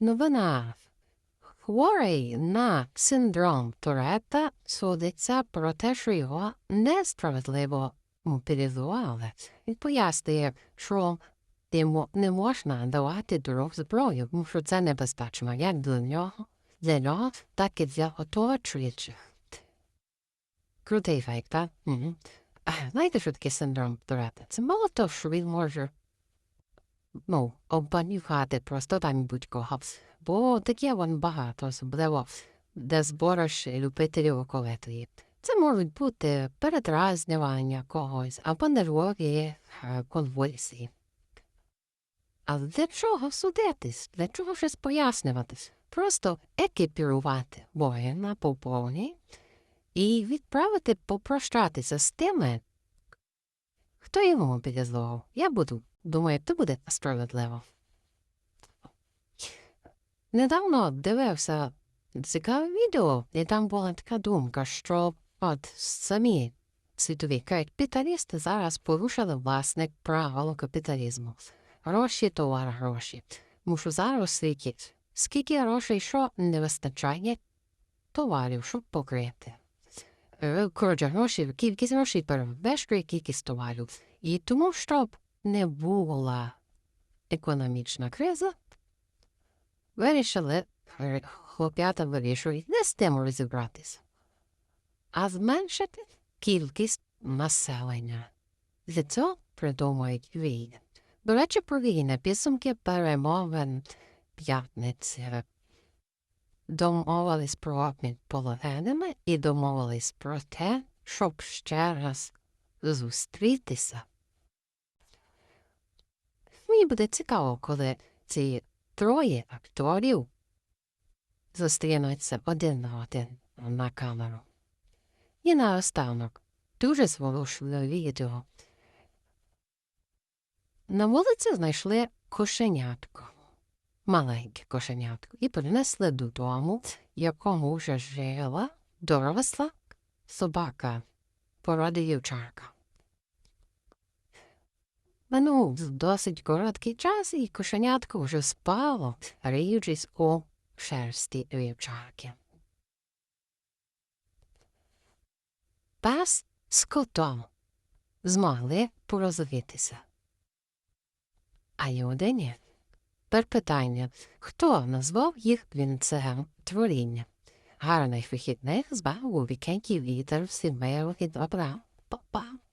Новина. Хворий на синдром Туретта судиться про те, що його несправедливо мобілізували. Він пояснює, що йому не можна давати дорог зброю, що це небезпечно як для нього, для нього, так і для оточуючих. Крутий фейк, так? Знаєте, що таке синдром Туретта? Це мало того, що він може ну, обманювати просто там будь-кого. Бо таке вон багато, особливо де збориш любителів околетої. Це можуть бути передразнювання когось або нервові е, конвульсії. Але для чого судитись? Для чого щось пояснюватись? Просто екіпірувати воїна по повній і відправити попрощатися з тими, хто йому мобілізував. Я буду, думаю, це буде справедливо. Недавно дивився цікаве відео, і там була така думка, що от самі світові капіталісти зараз порушили власне правило капіталізму. Гроші, товар, гроші. Мушу зараз у скільки грошей, що не вистачає товарів, щоб покрити. Е, Коротше, гроші, кількість грошей перевищує кількість товарів. І тому, щоб не була економічна криза, вирішили, е, хлоп'ята вирішують не з тим розібратися, а зменшити кількість населення. Для цього придумують війни. До речі, про війни підсумки перемовин п'ятниці. Домовились про обмін полоненими і домовились про те, щоб ще раз зустрітися. Мені буде цікаво, коли ці троє акторів зустрінуться один на один на камеру. І наостанок дуже зворушливе відео. На вулиці знайшли кошенятко, маленьке кошенятко, і принесли додому, якому вже жила доросла собака породи вівчарка. Минув досить короткий час, і кошенятко вже спало, риючись у шерсті вівчарки. Пес з котом змогли порозумітися. А люди ні. Тепер питання, хто назвав їх вінцем творіння? Гарних вихідних з у вікенді вітер всім миру добра. Па-па.